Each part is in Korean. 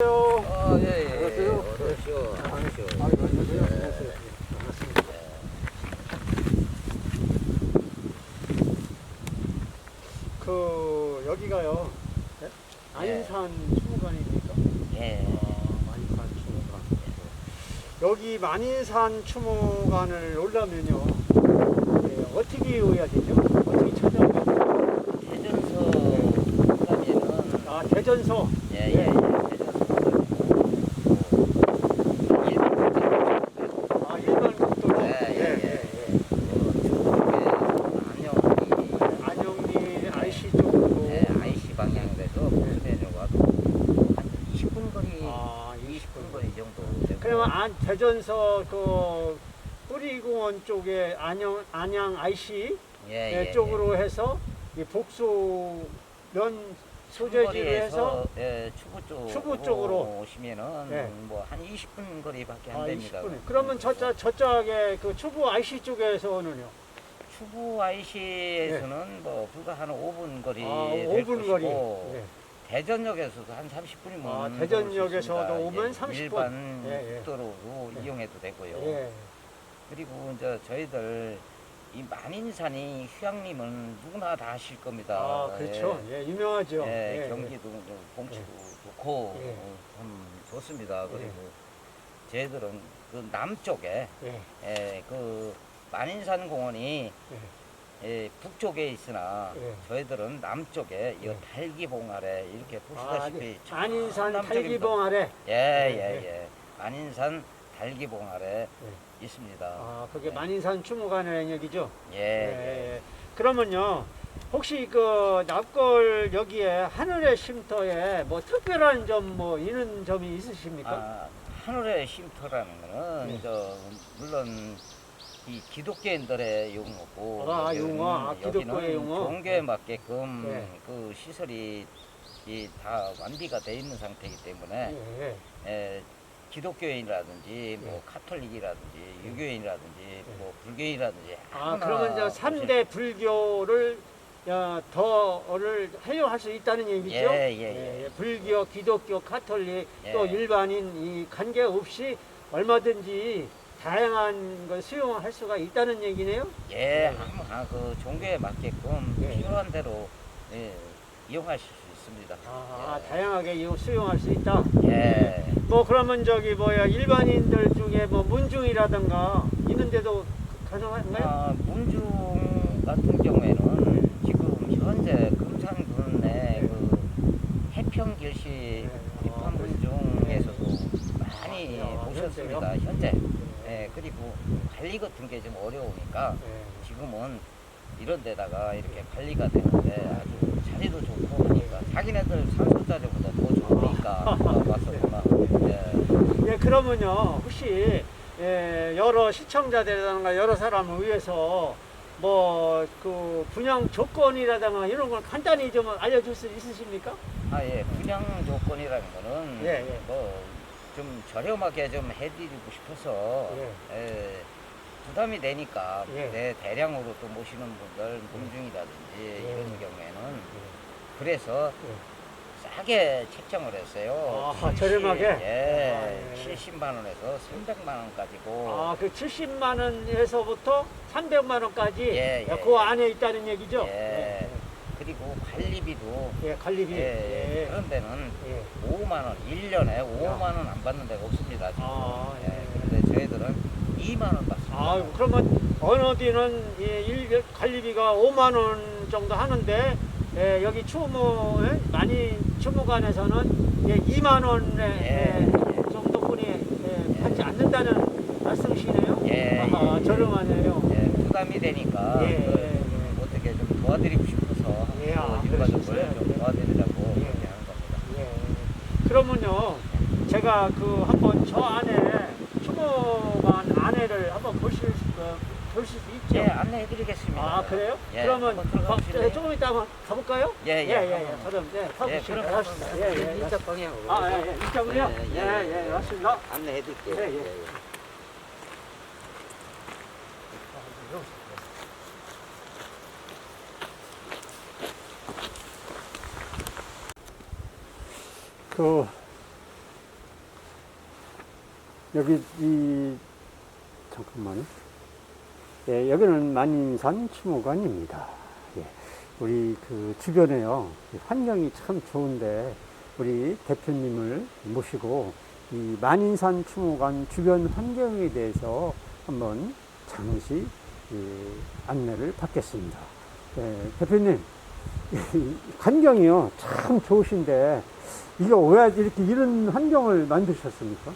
아, 예, 예. 안녕하세요. 그 여기가요. 네? 안산 추모관입니까? 예. 아, 만인산 추모관. 여기 만인산 추모관을 오려면요. 예, 어떻게 오야 되죠? 어떻게 찾아오야 되죠? 대전서 가면은 아, 대전서. 예, 예, 예. 대전서 가면은 일반 국제국도 아, 일반 국도로. 예, 예, 예. 중국에 안녕이 안영리 IC 쪽으로. 예, IC 방향에서 보수면으로 와도 한 20분 거리, 아, 20분 거리 정도 되고. 그러면 안 대전서 그 뿌리공원 쪽에 안양 안양 IC 예, 예, 쪽으로 해서 이 복수 면 소재지로 해서 예, 추구 쪽 추구 쪽으로. 오시면은 예. 뭐한 20분 거리밖에 안 아, 됩니다. 20분. 그러면 저쪽 저쪽에 그 추부 IC 쪽에서는요. 추구 IC에서는 뭐 불과 한 5분 거리 네. 아, 될 5분 거리. 것이고 예. 대전역에서도 한 30분이면 아, 대전역에서도 오면 30분. 일반 예, 예. 국도로 예. 이용해도 되고요. 예. 그리고 이제 저희들 이 만인산이 휴양림은 누구나 다 아실 겁니다. 아, 그렇죠. 예, 유명하죠. 예, 예, 경기도 뭐 공치도 좋고 예. 어, 참 좋습니다. 그리고 저희들은 그 남쪽에 예. 예, 그 만인산 공원이 예, 북쪽에 있으나 예. 저희들은 남쪽에 이 예. 달기봉 아래 이렇게 아, 보시다시피 참 안인산 남쪽입니다. 탈기봉 아래. 예, 예, 예. 만인산 달기봉 아래 있습니다. 아, 그게 예. 만인산 추모관이라는 얘기죠. 예, 예. 예. 그러면요. 혹시 그 납골 여기에 하늘의 쉼터에 뭐 특별한 점 뭐 이런 점이 있으십니까? 아, 하늘의 쉼터라는 거는 예. 저 물론 이 기독교인들의 용어고 아, 여기는- 용어. 아, 기독교의 여기는 용어. 종교에 맞게끔 예. 그 시설이 이 다 완비가 돼 있는 상태이기 때문에 예. 에, 기독교인이라든지 뭐 예. 카톨릭이라든지 예. 유교인이라든지 예. 뭐 불교인이라든지 아, 그러면 저 오실- 3대 불교를 야, 더를 활용할 수 있다는 얘기죠? 예, 예, 예. 불교, 기독교, 카톨릭 예. 또 일반인 이 관계 없이 얼마든지 다양한 걸 수용할 수가 있다는 얘기네요. 예, 아무나 그 종교에 맞게끔 예. 필요한 대로 예, 이용하실 수 있습니다. 아, 예. 다양하게 이용- 수용할 수 있다. 예. 뭐 그러면 저기 뭐야 일반인들 중에 뭐 문중이라든가 있는데도 가능한가요? 아, 문중 같은 경우에는 지금 현재 금산군의 그 해평길시 네. 비판 문중에서도 많이 아, 오셨습니다. 현재. 예, 그리고 관리 같은 게좀 어려우니까 네. 지금은 이런 데다가 이렇게 관리가 되는데 아주 자리도 좋고 그러니까 자기네들 산소자료보다 더 좋으니까 왔었구나. 예. 예, 그러면요 혹시 예, 여러 시청자들이라든가 여러 사람을 위해서 뭐 그 분양 조건이라든가 이런 걸 간단히 좀 알려줄 수 있으십니까? 아, 예. 분양 조건이라는 거는 예, 예. 뭐 좀 저렴하게 좀 해드리고 싶어서 예, 부담이 되니까 예. 내 대량으로 또 모시는 분들 문중이라든지 이런 경우에는 그래서 예. 싸게 책정을 했어요. 아, 저렴하게? 예, 아, 예. 70만 원에서 300만 원까지고 아, 그 70만 원에서부터 300만 원까지 예, 예, 그 예. 안에 있다는 얘기죠? 예. 관리비도 예, 관리비. 예, 예. 예. 그런 데는 예. 5만 원, 1년에 5만 원 안 받는 데가 없습니다. 지금. 아, 예. 예. 근데 저희들은 2만 원 받습니다. 아, 그러면 어느 뒤는 이 일, 관리비가 5만 원 정도 하는데 예, 여기 추모 예, 많이 추모관에서는 예, 2만 원에 예, 예, 정도뿐이 예, 받지 않는다는 말씀이시네요. 예, 아하, 예. 저렴하네요. 예, 부담이 되니까 예, 그, 예, 어떻게 좀 도와드리고 싶어서 예, 아, 그 일가족을 그러셨어요? 좀 도와드리려고 예. 그렇게 하는 겁니다. 예. 그러면요, 제가 그 한번 저 안에 추모관 안에를 한번 보실 수, 어, 보실 수 있죠? 예, 안내해드리겠습니다. 아 그래요? 예, 그러면 한번 들어가 가- 보실래요? 조금 이따 한번 가볼까요? 예, 예, 예, 예, 한번. 그럼 네, 예, 가보시죠. 그럼 갑시다. 예, 예, 이쪽 방향으로. 아, 예, 예, 이쪽으로요? 예, 예, 예, 예, 예. 맞습니다. 안내해드릴게요. 예, 예. 그 여기 이 잠깐만요. 예, 여기는 만인산 추모관입니다. 예, 우리 그 주변에요 이 환경이 참 좋은데 우리 대표님을 모시고 이 만인산 추모관 주변 환경에 대해서 한번 잠시 이 안내를 받겠습니다. 예, 대표님 이 환경이요 참 좋으신데 이거 왜 이렇게 이런 환경을 만드셨습니까?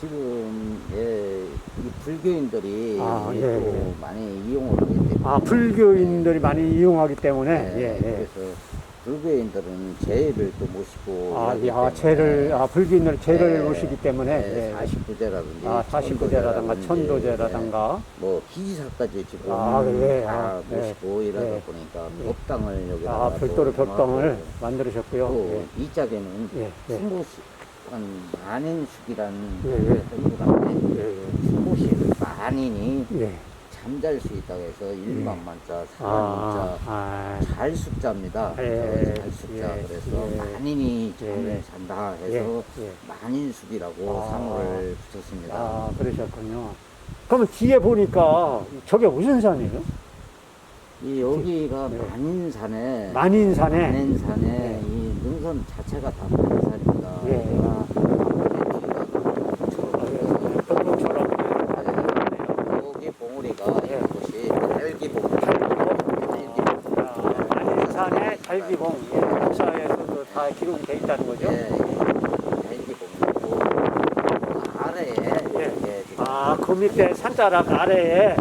지금 예, 이 불교인들이 아, 예, 예, 또 예. 많이 이용을 하기 때문에 아 불교인들이 많이 이용하기 때문에 예, 예, 예. 그래서 불교인들은 제를 또 모시고 아, 하기 예, 아, 때문에 죄를, 아, 불교인들 죄를 예, 모시기 때문에, 예, 예. 49제라든지 아, 49제라든가 천도제라든가, 뭐 기지사까지 지금 아, 예, 다 아, 예. 모시고 이러다 예. 보니까 예. 법당을 여기다가 아, 별도로 또 벽당을 만들으셨고요. 또이 짝에는 예, 예. 승보시 한 만인숙이라는 예, 예. 공부가인데 예, 예. 승보시를 만인이 예. 잠잘 수 있다고 해서 일반 만자, 아, 사만 아, 자, 잘 숙자입니다. 예, 잘 숙자. 예, 그래서 예. 만인이 잠을 예. 잔다 예, 해서 예. 만인숙이라고 아. 상호를 붙였습니다. 아, 그러셨군요. 그러면 뒤에 보니까 저게 무슨 산이에요? 이 여기가 예. 만인산에 만인산에. 만인산에 예. 이 능선 자체가 다 만인산입니다. 예. 여기가 뒤가 벽돌처럼. 여기 봉우리가 예. 이것이 달기 봉우리. 달기 봉우리. 아, 만인산에 달기봉. 예, 역사에서도 다 기록이 돼 있다는 거죠? 예, 달기 봉우리고 그 아래에 예. 예, 지금 아, 그 밑에 산자락 아래에 예.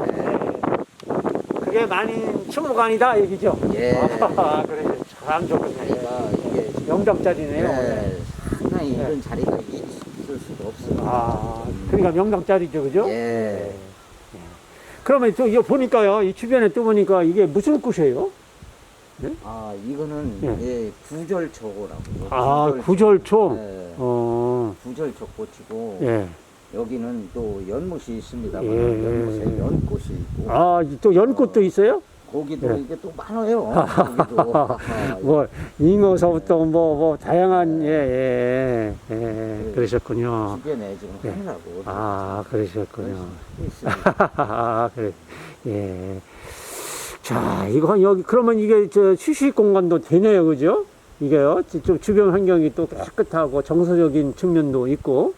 그게 많이 추모관이다 얘기죠? 예. 아, 그래 참 좋군요. 자리가 이게 지금 명당짜리네요. 예, 상당히 예. 이런 자리가 있을 수가 없습니다. 아, 그러니까 명당짜리죠, 그죠? 예. 그러면 또 이거 보니까요, 이 주변에 또 보니까 이게 무슨 꽃이에요? 아 이거는 예. 예, 구절초라고. 아, 구절초. 예, 어, 구절초 꽃이고 예. 여기는 또 연못이 있습니다. 예, 연못에 예. 연꽃이 있고 아, 또 연꽃도 있어요? 거기도 예. 이게 또 많아요. 뭐, 잉어서부터 뭐, 뭐, 다양한, 예, 예, 예, 그러셨군요. 주변에 지금 예. 하느라고 아, 그러셨군요. 아, 그래. 예. 자, 이거 여기 그러면 이게 저 휴식 공간도 되네요, 그죠? 이게요. 좀 주변 환경이 또 깨끗하고 정서적인 측면도 있고.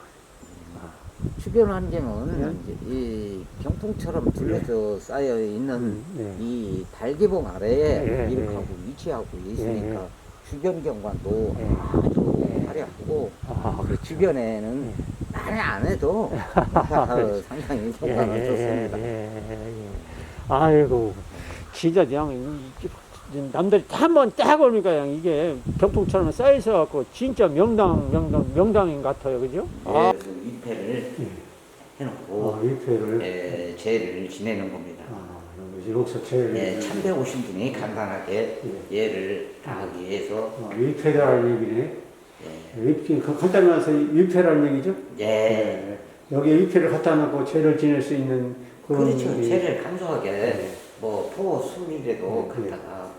주변 환경은 예. 이제 이 병풍처럼 둘러서 쌓여 있는 음, 예. 이 달기봉 아래에 예, 이렇게 예. 하고 위치하고 있으니까 예. 주변 경관도 예. 아주 예. 화려하고 아, 그렇죠. 주변에는 많이 안 해도 그렇죠. 상당히 예, 효과가 예, 좋습니다. 예, 예. 아이고, 진짜 그냥 이- 이- 남들이 다 한번 딱 오니까 그냥 이게 병풍처럼 쌓여서 갖고 진짜 명당, 명당, 명당인 것 같아요, 그죠? 아, 예, 위패를 해놓고 어, 일패를. 예, 제를 지내는 겁니다. 아, 여기서 제일. 예, 참배 오신 분이 간단하게 예를 하기 위해서 어, 일패라는 얘기네. 예, 일, 그 간단히 말해서 일패라는 얘기죠? 예, 네. 여기에 일패를 갖다 놓고 죄를 지낼 수 있는 그런 그렇죠. 일이- 제를 간소하게 네. 뭐포 네. 갖다가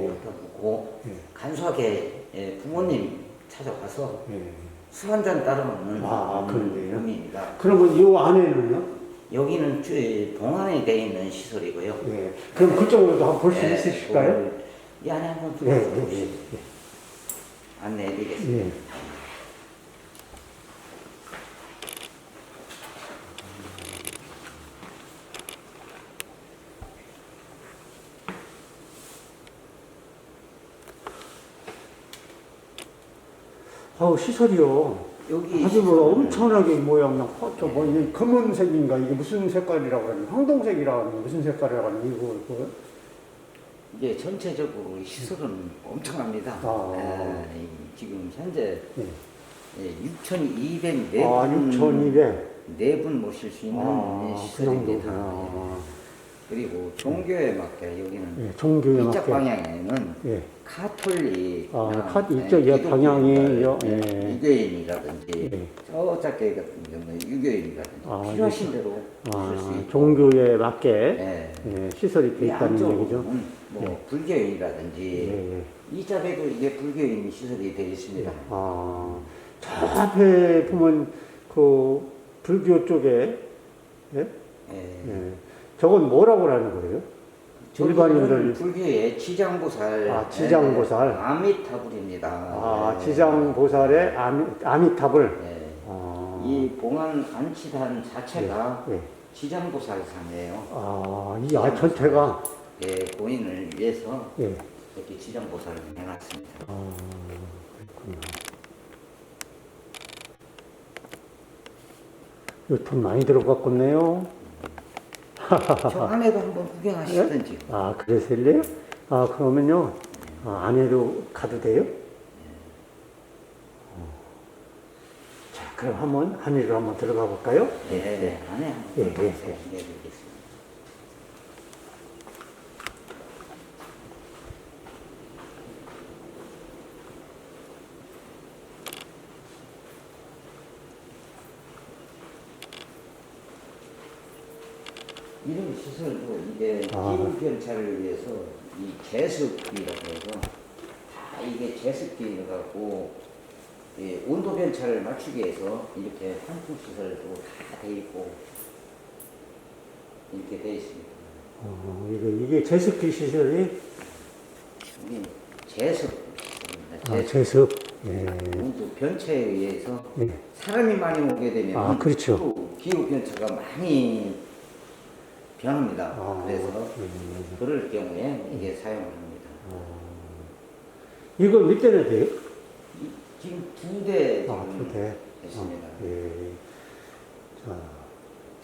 네. 갖다 놓고 네. 간소하게 예, 부모님 찾아가서 예. 술 한잔 먹는 아, 그런데요? 의미입니다. 그러면 이 안에는요? 여기는 주- 동안에 돼 있는 시설이고요. 예. 그럼 그쪽으로도 한번 볼 수 예, 있으실까요? 이 안에 한번 예, 들어가서 예. 예, 안내해드리겠습니다. 예. 아우 시설이요. 여기 아주 뭐 엄청나게 모양 나. 어, 저뭐 이게 검은색인가 이게 무슨 색깔이라고 하니? 황동색이라고 하니 무슨 색깔이라고 하니 이거 이거. 이게 전체적으로 시설은 엄청납니다. 아. 예, 이- 지금 현재 예. 6,204분 아 6,200. 네분 모실 수 있는 아, 예, 그 시설입니다. 예. 그리고 종교에 맞게 여기는 예, 종교에 이쪽 맞게. 방향에는 예. 카톨릭, 아, 나- 카- 예, 이쪽, 예, 기독교인들, 방향이요? 예, 예. 유교인이라든지 예. 저 작게 같은 경우는 유교인이라든지 아, 필요하신 대로 쓸 수 아, 있고 종교에 맞게 예. 예, 시설이 돼이 있다는 얘기죠. 뭐 예. 불교인이라든지 예, 예. 이 짝에도 이게 불교인 시설이 되어 있습니다. 아, 저 앞에 보면 그 불교 쪽에 예? 예. 예. 저건 뭐라고 하는 거예요? 일반인들 불교의 지장보살, 아, 지장보살. 예, 아미타불입니다. 아 예. 지장보살의 아미, 아미탑을 예. 아, 이 봉안 안치단 자체가 예. 지장보살상이에요. 아, 이 아, 전체가 예, 본인을 위해서 예. 이렇게 지장보살을 해놨습니다. 아, 그렇구나. 이거 돈 많이 들어갔겠네요. 저 안에도 한번 구경하시든지. 아, 그래서일래요? 아, 그러면요. 아, 안에도 가도 돼요? 어. 자, 그럼 한번 안으로 한번 들어가 볼까요? 예, 안에 한번 예, 예, 예. 이런 시설도 이게 아. 기후 변차를 위해서 이 제습기라고 해서 다 이게 제습기를 갖고 이 온도 변차를 맞추기 위해서 이렇게 환풍 시설도 다 돼 있고 이렇게 돼 있습니다. 어, 이게, 이게 제습기 시설이 이게 제습 시설입니다. 아, 제습. 제습. 예. 온도 변차에 의해서 예. 사람이 많이 오게 되면 아, 그렇죠. 또 기후 변차가 많이 변합니다. 아, 그래서 음. 그럴 경우에 이게 사용을 합니다. 이거 몇 대나 돼요? 이- 지금 두 대 아, 두 대. 됐습니다. 아, 예. 자,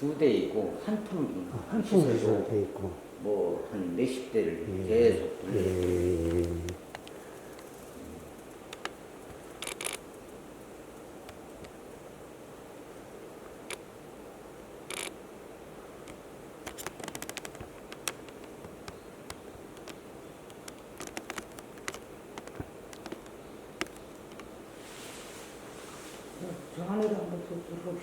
두 대 있고 한통 아, 한통 돼 있고. 뭐한 몇십 대를 예. 계속 돌려. 예. 저안